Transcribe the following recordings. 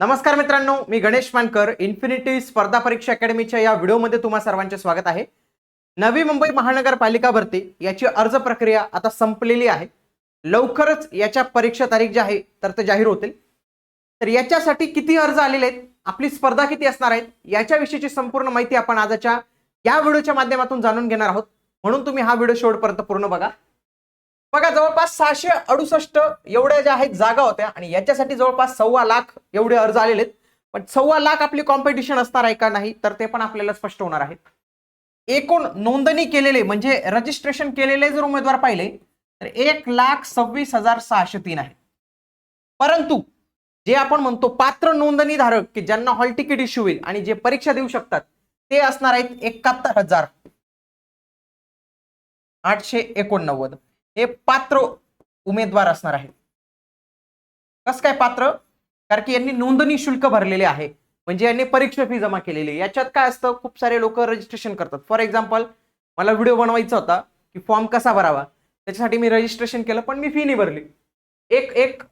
नमस्कार मित्रांनो मी गणेश मानकर इन्फिनिटी स्पर्धा परीक्षा अकॅडमीच्या या व्हिडिओमध्ये तुम्हा सर्वांचे स्वागत आहे. नवी मुंबई महानगरपालिका भरती याची अर्ज प्रक्रिया आता संपलेली आहे. लवकरच याच्या परीक्षा तारीख जी आहे तर ते जाहीर होतील. तर याच्यासाठी किती अर्ज आलेले आहेत आपली स्पर्धा किती असणार आहेत याच्याविषयीची संपूर्ण माहिती आपण आजच्या या व्हिडिओच्या माध्यमातून जाणून घेणार आहोत. म्हणून तुम्ही हा व्हिडिओ शेवटपर्यंत पूर्ण बघा. बघा जवळपास सहाशे अडुसष्ट एवढ्या ज्या आहेत जागा होत्या आणि याच्यासाठी जवळपास सव्वा लाख एवढे अर्ज आलेले आहेत. पण सव्वा लाख आपली कॉम्पिटिशन असणार आहे का नाही तर ते पण आपल्याला स्पष्ट होणार आहे एकूण नोंदणी केलेले म्हणजे रजिस्ट्रेशन केलेले जर उमेदवार पाहिले तर एक लाख सव्वीस हजार सहाशे तीन आहे परंतु जे आपण म्हणतो पात्र नोंदणीधारक की ज्यांना हॉल तिकीट इश्यू होईल आणि जे परीक्षा देऊ शकतात ते असणार आहेत एकाहत्तर हजार आठशे एकोणनव्वद. हे पात्र उमेदवार असणार आहेत. कस काय पात्र? कारण की यांनी नोंदणी शुल्क भरलेले आहे. म्हणजे यांनी परीक्षा फी जमा केलेली आहे. याच्यात काय असतं? खूप सारे लोक रजिस्ट्रेशन करतात. फॉर एक्झाम्पल मला व्हिडिओ बनवायचा होता की फॉर्म कसा भरावा? त्याच्यासाठी मी रजिस्ट्रेशन केलं पण मी फी नाही भरली. एक एक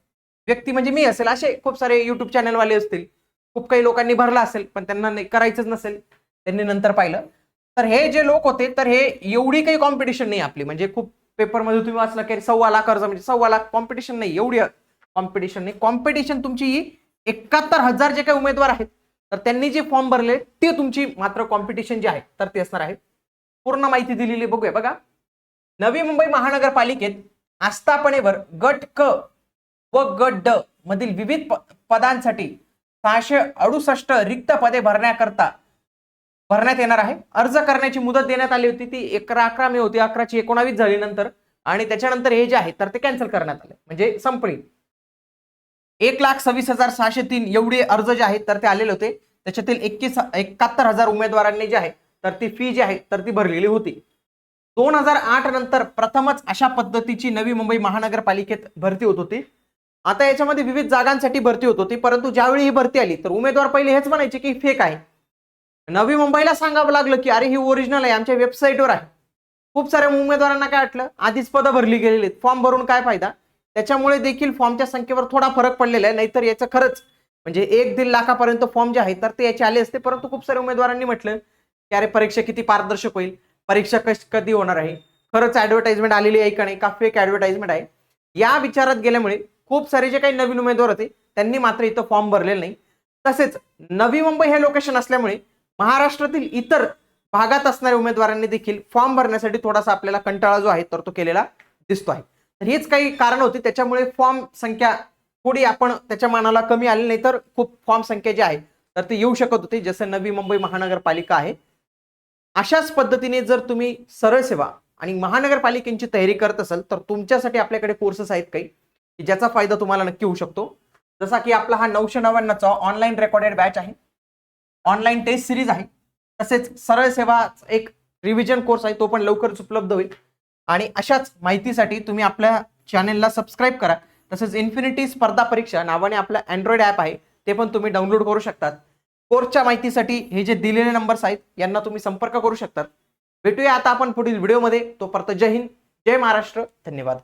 व्यक्ती म्हणजे मी असेल. असे खूप सारे युट्यूब चॅनलवाले असतील. खूप काही लोकांनी भरला असेल पण त्यांना करायचंच नसेल. त्यांनी नंतर पाहिलं. तर हे जे लोक होते तर हे एवढी काही कॉम्पिटिशन नाही आपली. म्हणजे खूप पेपरमध्ये तुम्ही वाचलं की सव्वा लाख अर्ज म्हणजे सव्वा लाख कॉम्पिटिशन नाही एवढी कॉम्पिटिशन नाही. कॉम्पिटिशन तुमची ही एकाहत्तर हजार जे काही उमेदवार आहेत तर त्यांनी जे फॉर्म भरले ते तुमची मात्र कॉम्पिटिशन जे आहे तर ते असणार आहे पूर्ण माहिती दिलेली बघूया बघा. नवी मुंबई महानगरपालिकेत आस्थापनेवर गट क व गट ड मधील विविध पदांसाठी सहाशे अडुसष्ट रिक्त पदे भरण्याकरता भरण्यात येणार आहे. अर्ज करण्याची मुदत देण्यात आली होती. ती अकरा अकरा मे होती. अकराची एकोणावीस झाली नंतर आणि त्याच्यानंतर हे जे आहे तर ते कॅन्सल करण्यात आले. म्हणजे संपली. एक लाख सव्वीस हजार सहाशे तीन एवढे अर्ज जे आहेत तर ते आलेले होते. त्याच्यातील एकवीस एकाहत्तर हजार उमेदवारांनी जे आहे तर ती फी जी आहे तर ती भरलेली होती. दोन हजार आठ नंतर प्रथमच अशा पद्धतीची नवी मुंबई महानगरपालिकेत भरती होत होती. आता याच्यामध्ये विविध जागांसाठी भरती होत होती. परंतु ज्यावेळी ही भरती आली तर उमेदवार पहिले हेच म्हणायचे की फेक आहे नवी मुंबईला सांगावं लागलं की अरे ही ओरिजिनल आहे आमच्या वेबसाईटवर आहे. खूप साऱ्या उमेदवारांना काय वाटलं? आधीच पदं भरली गेलेली आहेत. फॉर्म भरून काय फायदा? त्याच्यामुळे देखील फॉर्मच्या संख्येवर थोडा फरक पडलेला आहे. नाहीतर याचं खरंच म्हणजे एक दीड लाखापर्यंत फॉर्म जे आहे तर ते याचे आले असते. परंतु खूप साऱ्या उमेदवारांनी म्हटलं की अरे परीक्षा किती पारदर्शक होईल? परीक्षा कश कधी होणार आहे? खरंच ऍडव्हर्टाइजमेंट आलेली आहे का नाही? का फेक ऍडव्हर्टाइजमेंट आहे. या विचारात गेल्यामुळे खूप सारे जे काही नवीन उमेदवार होते त्यांनी मात्र इथं फॉर्म भरलेले नाही. तसेच नवी मुंबई हे लोकेशन असल्यामुळे महाराष्ट्रातील इतर भागात असणाऱ्या उमेदवारांनी देखील फॉर्म भरण्यासाठी थोडासा आपल्याला कंटाळा जो आहे तर तो केलेला दिसतो आहे. तर हेच काही कारण होती. त्याच्यामुळे फॉर्म संख्या थोडी आपण त्याच्या मानाला कमी आली नाही तर खूप फॉर्म संख्या जी आहे तर ते येऊ शकत होती. जसं नवी मुंबई महानगरपालिका आहे. अशाच पद्धतीने जर तुम्ही सरळ सेवा आणि महानगरपालिकेची तयारी करत असाल तर तुमच्यासाठी आपल्याकडे कोर्सेस आहेत काही की ज्याचा फायदा तुम्हाला नक्की होऊ शकतो. जसा की आपला हा नऊशे नव्याण्णवचा ऑनलाईन रेकॉर्डेड बॅच आहे. ऑनलाईन टेस्ट सिरीज आहे. तसेच सरळ सेवा एक रिव्हिजन कोर्स आहे तो पण लवकरच उपलब्ध होईल. आणि अशाच माहितीसाठी तुम्ही आपल्या चॅनेलला सबस्क्राईब करा. तसेच इन्फिनिटी स्पर्धा परीक्षा नावाने आपलं अँड्रॉइड ॲप आहे ते पण तुम्ही डाउनलोड करू शकतात. कोर्सच्या माहितीसाठी हे जे दिलेले नंबर्स आहेत यांना तुम्ही संपर्क करू शकतात. भेटूया आता आपण पुढील व्हिडिओमध्ये तोपर्यंत जय हिंद जय महाराष्ट्र. धन्यवाद.